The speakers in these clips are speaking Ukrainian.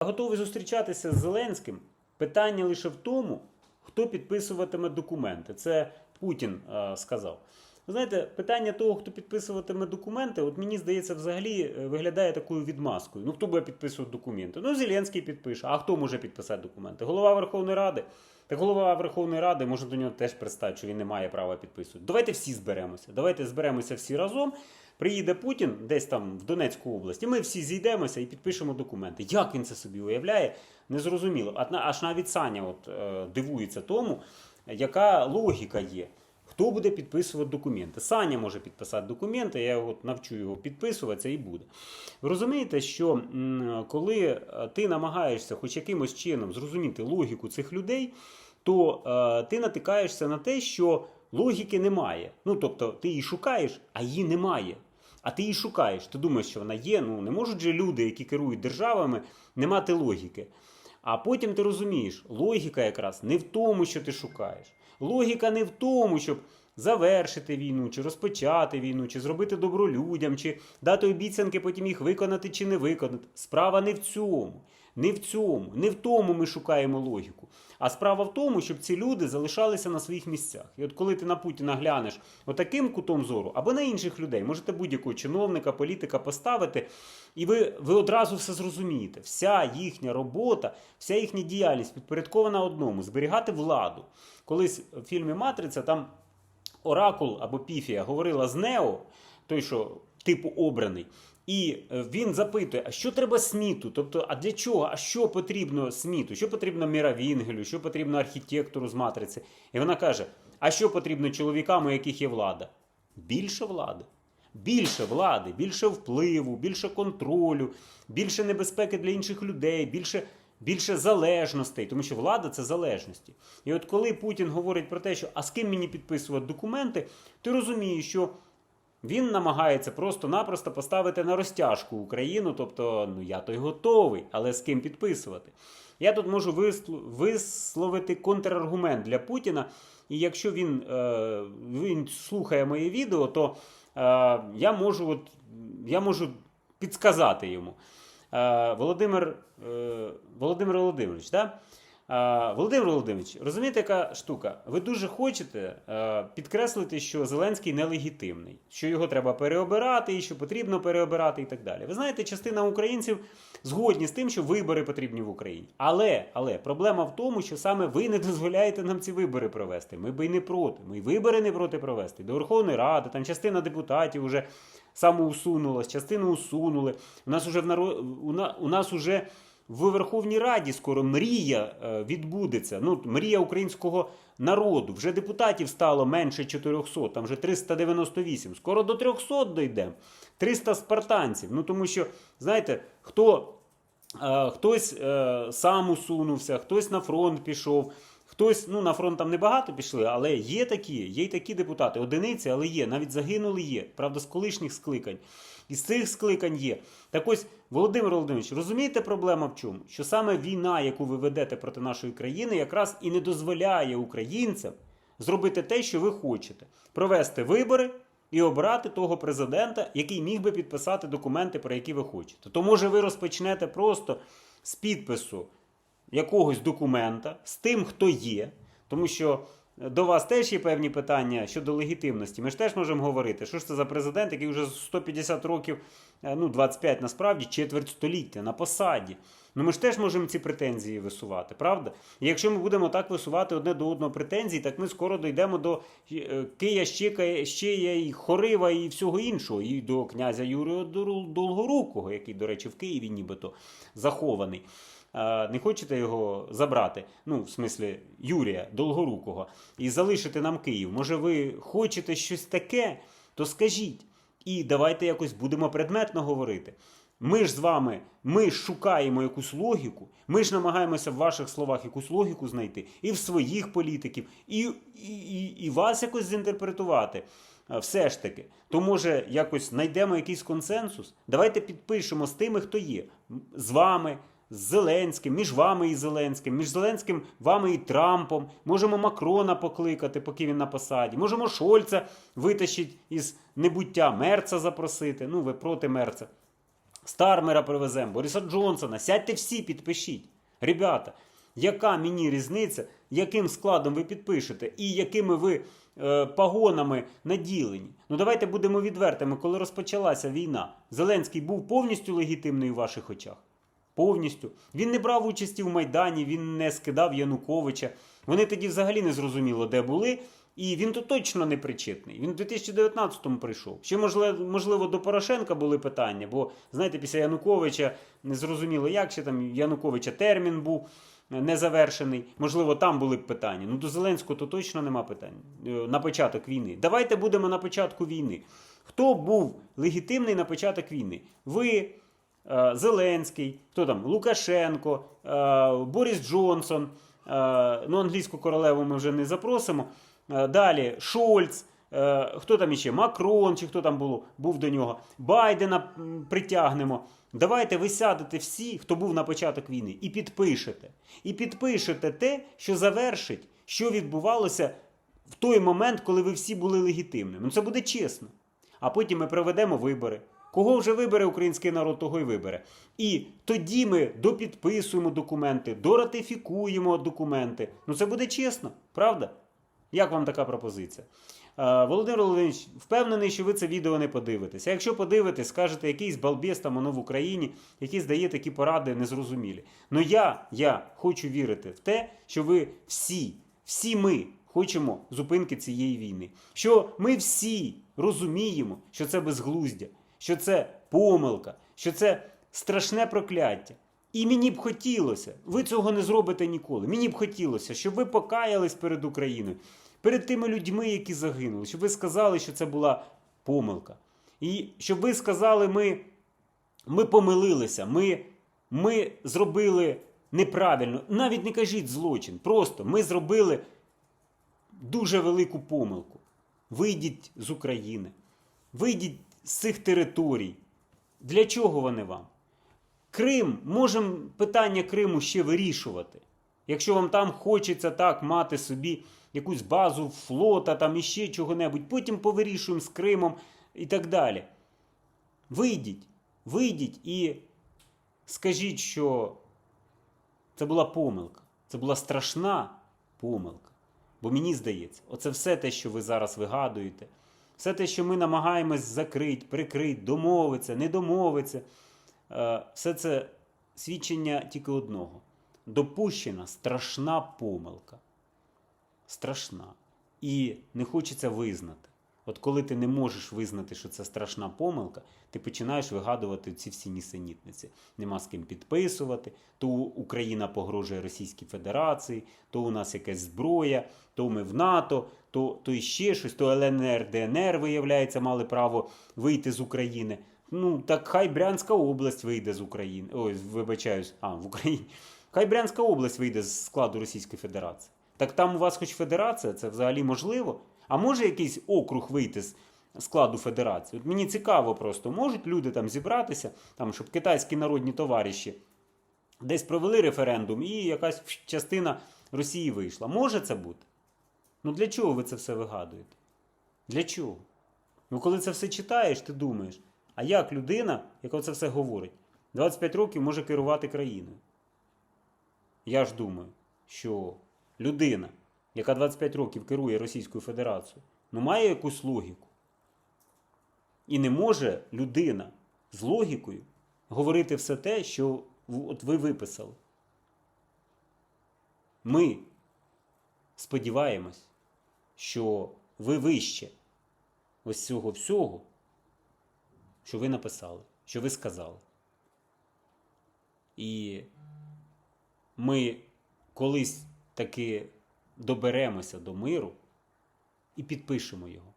готовий зустрічатися з Зеленським. Питання лише в тому, хто підписуватиме документи. Це Путін е, сказав. Ви знаєте, питання того, хто підписуватиме документи, от мені здається, взагалі е, виглядає такою відмазкою. Ну, хто буде підписувати документи? Ну, Зеленський підпише. А хто може підписати документи? Голова Верховної Ради. Так голова Верховної Ради може до нього теж пристати, що він не має права підписувати. Давайте всі зберемося. Давайте зберемося всі разом. Приїде Путін десь там в Донецьку область, і ми всі зійдемося і підпишемо документи. Як він це собі уявляє, незрозуміло. Аж навіть Саня от, е, дивується тому, яка логіка є. Хто буде підписувати документи? Саня може підписати документи, я от навчу його підписуватися і буде. Ви розумієте, що коли е, ти намагаєшся хоч якимось чином зрозуміти логіку цих людей, то е, ти натикаєшся на те, що логіки немає. Ну тобто ти її шукаєш, а її немає. А ти її шукаєш. Ти думаєш, що вона є. Ну не можуть же люди, які керують державами, не мати логіки. А потім ти розумієш, логіка якраз не в тому, що ти шукаєш. Логіка не в тому, щоб завершити війну, чи розпочати війну, чи зробити добро людям, чи дати обіцянки, потім їх виконати чи не виконати. Справа не в цьому. Не в цьому, не в тому ми шукаємо логіку. А справа в тому, щоб ці люди залишалися на своїх місцях. І от коли ти на Путіна глянеш отаким кутом зору, або на інших людей, можете будь-якого чиновника, політика поставити, і ви, ви одразу все зрозумієте. Вся їхня робота, вся їхня діяльність підпорядкована одному зберігати владу. Колись в фільмі Матриця там Оракул або Піфія говорила з Нео, той, що типу обраний. І е, він запитує, а що треба Сміту? Тобто, а для чого? А що потрібно Сміту? Що потрібно Міравінгелю? Що потрібно архітектору з матриці? І вона каже: а що потрібно чоловікам, у яких є влада? Більше влади. Більше влади, більше впливу, більше контролю, більше небезпеки для інших людей, більше, більше залежностей, тому що влада це залежності. І от коли Путін говорить про те, що а з ким мені підписувати документи, ти розумієш, що він намагається просто-напросто поставити на розтяжку Україну, тобто, ну я то й готовий, але з ким підписувати. Я тут можу висловити контраргумент для Путіна, і якщо він, е, він слухає моє відео, то е, я можу, от, я можу підсказати йому. Е, Володимир, е, Володимир Володимирович, да? Володимир Володимирович, розумієте, яка штука? Ви дуже хочете е, підкреслити, що Зеленський нелегітимний, що його треба переобирати, і що потрібно переобирати, і так далі. Ви знаєте, частина українців згодні з тим, що вибори потрібні в Україні. Але, але проблема в тому, що саме ви не дозволяєте нам ці вибори провести. Ми би й не проти. Ми й вибори не проти провести. До Верховної Ради, там частина депутатів вже самоусунулась, частину усунули. У нас уже в наро... у, у нас уже в Верховній Раді скоро мрія е, відбудеться. Ну, мрія українського народу. Вже депутатів стало менше 400, там вже 398. Скоро до 300 дійдемо. 300 спартанців. Ну тому що, знаєте, хто. Е, Хтось е, сам усунувся, хтось на фронт пішов, хтось, ну на фронт там небагато пішли, але є такі, є й такі депутати, одиниці, але є, навіть загинули є, правда, з колишніх скликань. І з цих скликань є. Так ось, Володимир Володимирович, розумієте проблема в чому? Що саме війна, яку ви ведете проти нашої країни, якраз і не дозволяє українцям зробити те, що ви хочете: провести вибори і обрати того президента, який міг би підписати документи, про які ви хочете. То може ви розпочнете просто з підпису якогось документа з тим, хто є, тому що. До вас теж є певні питання щодо легітимності. Ми ж теж можемо говорити, що ж це за президент, який вже 150 років, е, ну 25 насправді, четверть століття на посаді. Ну ми ж теж можемо ці претензії висувати, правда? І якщо ми будемо так висувати одне до одного претензії, так ми скоро дійдемо до е, Кия, Щека, Щея, і Хорива і всього іншого, і до князя Юрія Долгорукого, який, до речі, в Києві нібито захований. Не хочете його забрати, ну, в смислі Юрія Долгорукого, і залишити нам Київ. Може, ви хочете щось таке, то скажіть. І давайте якось будемо предметно говорити. Ми ж з вами, ми шукаємо якусь логіку, ми ж намагаємося в ваших словах якусь логіку знайти, і в своїх політиків, і, і, і, вас якось зінтерпретувати. Все ж таки, то може якось знайдемо якийсь консенсус. Давайте підпишемо з тими, хто є. З вами, з Зеленським, між вами і Зеленським, між Зеленським, вами і Трампом. Можемо Макрона покликати, поки він на посаді. Можемо Шольца витащити із небуття Мерца запросити. Ну, ви проти Мерца. Стармера привеземо, Бориса Джонсона. Сядьте всі, підпишіть. Ребята, яка мені різниця, яким складом ви підпишете і якими ви е, погонами наділені? Ну давайте будемо відвертими, коли розпочалася війна. Зеленський був повністю легітимний у ваших очах. Повністю. Він не брав участі в Майдані, він не скидав Януковича. Вони тоді взагалі не зрозуміло, де були. І він тут точно не причетний. Він в 2019-му прийшов. Ще, можливо, до Порошенка були питання, бо, знаєте, після Януковича не зрозуміло, як ще там Януковича термін був е, незавершений. Можливо, там були б питання. Ну, до Зеленського то точно нема питань е, на початок війни. Давайте будемо на початку війни. Хто був легітимний на початок війни? Ви. Е, Зеленський, хто там Лукашенко, е, Борис Джонсон. Ну, англійську королеву ми вже не запросимо. Е, Далі Шольц, е, хто там іще? Макрон, чи хто там було, був до нього. Байдена притягнемо. Давайте ви сядете всі, хто був на початок війни, і підпишете. І підпишете те, що завершить, що відбувалося в той момент, коли ви всі були легітимними. Ну це буде чесно. А потім ми проведемо вибори. Кого вже вибере український народ, того й вибере. І тоді ми допідписуємо документи, доратифікуємо документи. Ну це буде чесно, правда? Як вам така пропозиція? Е, Володимир Володимирович, впевнений, що ви це відео не подивитеся. Якщо подивитесь, скажете, якийсь балбес там воно в Україні, який здає такі поради незрозумілі. Ну я, я хочу вірити в те, що ви всі, всі ми хочемо зупинки цієї війни. Що ми всі розуміємо, що це безглуздя, що це помилка, що це страшне прокляття. І мені б хотілося, ви цього не зробите ніколи. Мені б хотілося, щоб ви покаялись перед Україною, перед тими людьми, які загинули, щоб ви сказали, що це була помилка. І щоб ви сказали, ми, ми помилилися, ми, ми зробили неправильно. Навіть не кажіть злочин. Просто ми зробили дуже велику помилку. Вийдіть з України, вийдіть з цих територій. Для чого вони вам? Крим, можемо питання Криму ще вирішувати. Якщо вам там хочеться так мати собі якусь базу флота, там іще чого-небудь, потім повирішуємо з Кримом і так далі. Вийдіть, вийдіть і скажіть, що це була помилка. Це була страшна помилка. Бо мені здається, оце все те, що ви зараз вигадуєте, все те, що ми намагаємось закрити, прикрити, домовитися, не домовитися. Е, Все це свідчення тільки одного: допущена страшна помилка. Страшна. І не хочеться визнати. От коли ти не можеш визнати, що це страшна помилка, ти починаєш вигадувати ці всі нісенітниці. Нема з ким підписувати, то Україна погрожує Російській Федерації, то у нас якась зброя, то ми в НАТО, то, то іще щось, то ЛНР, ДНР, виявляється, мали право вийти з України. Ну, так хай Брянська область вийде з України. Ой, вибачаюсь, а, в Україні. Хай Брянська область вийде з складу Російської Федерації. Так там у вас хоч федерація, це взагалі можливо? А може якийсь округ вийти з складу федерації? От мені цікаво просто, можуть люди там зібратися, там, щоб китайські народні товариші десь провели референдум і якась частина Росії вийшла. Може це бути? Ну для чого ви це все вигадуєте? Для чого? Ну, коли це все читаєш, ти думаєш, а як людина, яка це все говорить, 25 років може керувати країною? Я ж думаю, що людина, яка 25 років керує Російською Федерацією, ну має якусь логіку. І не може людина з логікою говорити все те, що от ви виписали. Ми сподіваємось, що ви вище ось цього всього, що ви написали, що ви сказали. І ми колись таки доберемося до миру і підпишемо його.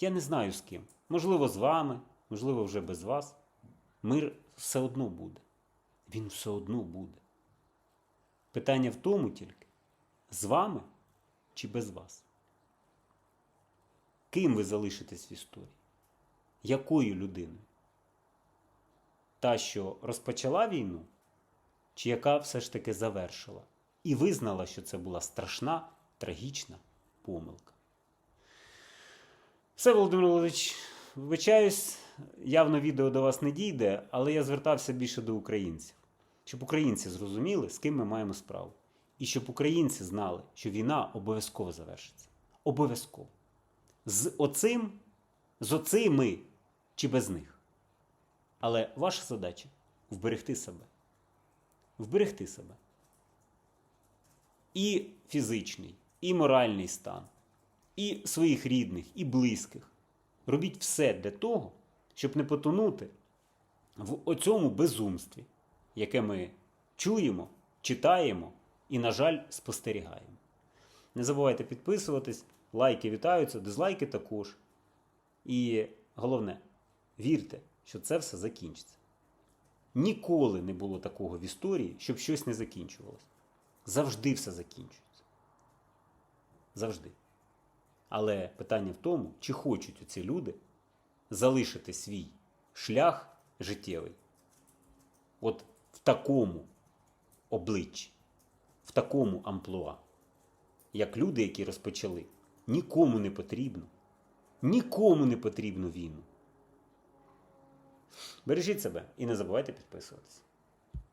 Я не знаю з ким. Можливо, з вами, можливо, вже без вас. Мир все одно буде. Він все одно буде. Питання в тому тільки, з вами чи без вас? Ким ви залишитесь в історії? Якою людиною? Та, що розпочала війну, чи яка все ж таки завершила і визнала, що це була страшна, трагічна помилка. Все, Володимир Володимирович, вибачаюсь явно відео до вас не дійде, але я звертався більше до українців, щоб українці зрозуміли, з ким ми маємо справу. І щоб українці знали, що війна обов'язково завершиться. Обов'язково. З оцим, з оцими чи без них. Але ваша задача вберегти себе. Вберегти себе. І фізичний, і моральний стан, і своїх рідних, і близьких. Робіть все для того, щоб не потонути в оцьому безумстві, яке ми чуємо, читаємо і, на жаль, спостерігаємо. Не забувайте підписуватись, лайки вітаються, дизлайки також. І головне, вірте, що це все закінчиться. Ніколи не було такого в історії, щоб щось не закінчувалося. Завжди все закінчується. Завжди. Але питання в тому, чи хочуть ці люди залишити свій шлях життєвий от в такому обличчі, в такому амплуа, як люди, які розпочали. Нікому не потрібно. Нікому не потрібно війну. Бережіть себе і не забувайте підписуватися.